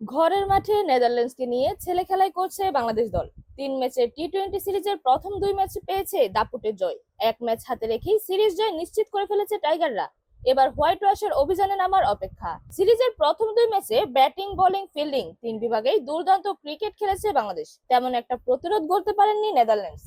ঘরের মাঠে নেদারল্যান্ডসকে নিয়ে ছেলে খেলাই করছে বাংলাদেশ দল। তিন ম্যাচের টি টোয়েন্টি সিরিজের প্রথম দুই ম্যাচ পেয়েছে দাপুটের জয়। এক ম্যাচ হাতে রেখেই সিরিজ জয় নিশ্চিত করে ফেলেছে টাইগাররা। এবার হোয়াইট ওয়াশের অভিযানে নামার অপেক্ষা। সিরিজের প্রথম দুই ম্যাচে ব্যাটিং, বোলিং, ফিল্ডিং তিন বিভাগেই দুর্দান্ত ক্রিকেট খেলেছে বাংলাদেশ। তেমন একটা প্রতিরোধ করতে পারেননি নেদারল্যান্ডস।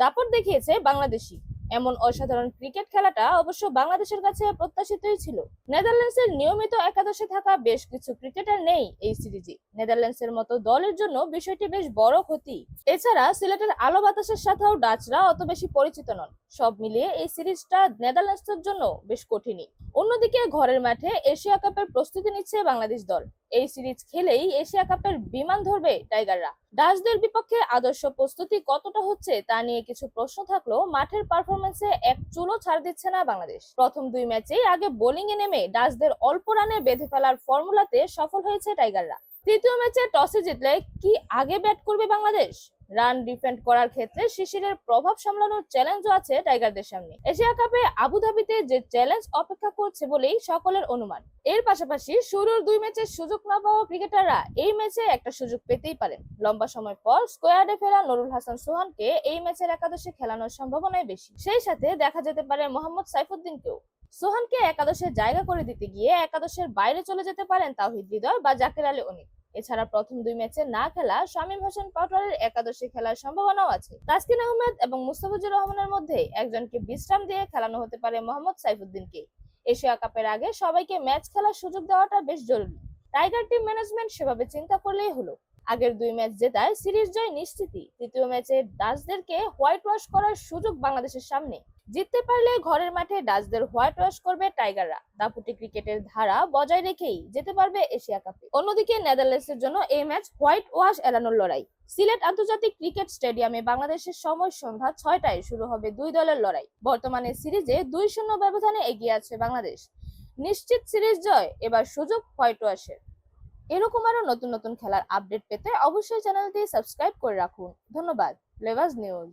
দাপট দেখিয়েছে বাংলাদেশি এমন অসাধারণ ক্রিকেট খেলাটা অবশ্য বাংলাদেশের কাছে প্রত্যাশিতই ছিল। নেদারল্যান্ডসের নিয়মিত একাদশে থাকা বেশ কিছু ক্রিকেটার নেই এই সিরিজে। নেদারল্যান্ডসের মতো দলের জন্য বিষয়টি বেশ বড় ক্ষতি। এছাড়া সিলেটের আলো বাতাসের সাথেও ডাচরা অত বেশি পরিচিত নন। সব মিলিয়ে এই সিরিজটা নেদারল্যান্ডসের জন্য বেশ কঠিনই। অন্যদিকে ঘরের মাঠে এশিয়া কাপের প্রস্তুতি নিচ্ছে বাংলাদেশ দল। এই সিরিজ খেলেই এশিয়া কাপের বিমান ধরবে টাইগাররা। ডাচদের বিপক্ষে আদর্শ প্রস্তুতি কতটা হচ্ছে তা নিয়ে কিছু প্রশ্ন থাকলেও মাঠের পারফরমেন্সে এক চুলো ছাড় দিচ্ছে না বাংলাদেশ। প্রথম দুই ম্যাচেই আগে বোলিং এ নেমে ডাচদের অল্প রানে বেঁধে ফেলার ফর্মুলাতে সফল হয়েছে টাইগাররা। তৃতীয় ম্যাচে টসে জিতলে কি আগে ব্যাট করবে বাংলাদেশ? রান ডিফেন্ড করার ক্ষেত্রে শিশিরের প্রভাব সামলানোর চ্যালেঞ্জও আছে টাইগারদের সামনে। এশিয়া কাপে আবুধাবিতে যে চ্যালেঞ্জ অপেক্ষা করছে বলেই সকলের অনুমান। এর পাশাপাশি শুরুর দুই ম্যাচের সুযোগ না পাওয়া ক্রিকেটাররা এই ম্যাচে একটা সুযোগ পেতেই পারেন। লম্বা সময় পর স্কোয়াডে ফেরা নুরুল হাসান সোহানকে এই ম্যাচের একাদশে খেলানোর সম্ভাবনাই বেশি। সেই সাথে দেখা যেতে পারে মোহাম্মদ সাইফুদ্দিনকেও। সোহানকে একাদশে জায়গা করে দিতে গিয়ে একাদশের বাইরে চলে যেতে পারেন তাওহিদ হৃদয় বা জাকের আলী অনিক। এছাড়া প্রথম দুই ম্যাচে না খেলা শামীম হোসেন পাটোয়ারের একাদশে খেলার সম্ভাবনাও আছে। তাসকিন আহমেদ এবং মুস্তাফিজুর রহমানের মধ্যে একজনকে বিশ্রাম দিয়ে খেলানো হতে পারে মোহাম্মদ সাইফুদ্দিনকে। এশিয়া কাপের আগে সবাইকে ম্যাচ খেলার সুযোগ দেওয়াটা বেশ জরুরি। টাইগার টিম ম্যানেজমেন্ট সেভাবে চিন্তা করলেই হলো। আগের দুই ম্যাচ জেতায় সিরিজ জয় নিশ্চিতই। তৃতীয় ম্যাচে ডাচদেরকে হোয়াইট ওয়াশ করার সুযোগ বাংলাদেশের সামনে। জিততে পারলে ঘরের মাঠে ডাচদের হোয়াইট ওয়াশ করবে টাইগাররা। দাপুটি ক্রিকেটের ধারা বজায় রেখেই যেতে পারবে এশিয়া কাপে। অন্যদিকে নেদারল্যান্ডসের জন্য এই ম্যাচ হোয়াইট ওয়াশ এড়ানোর লড়াই। সিলেট আন্তর্জাতিক ক্রিকেট স্টেডিয়ামে বাংলাদেশের সময় সন্ধ্যা ছয়টায় শুরু হবে দুই দলের লড়াই। বর্তমানে সিরিজে দুই শূন্য ব্যবধানে এগিয়ে আছে বাংলাদেশ। নিশ্চিত সিরিজ জয়, এবার সুযোগ হোয়াইট ওয়াশের এরকম আরও নতুন নতুন খেলার আপডেট পেতে অবশ্যই চ্যানেলটি সাবস্ক্রাইব করে রাখুন। ধন্যবাদ। লেভাস নিউজ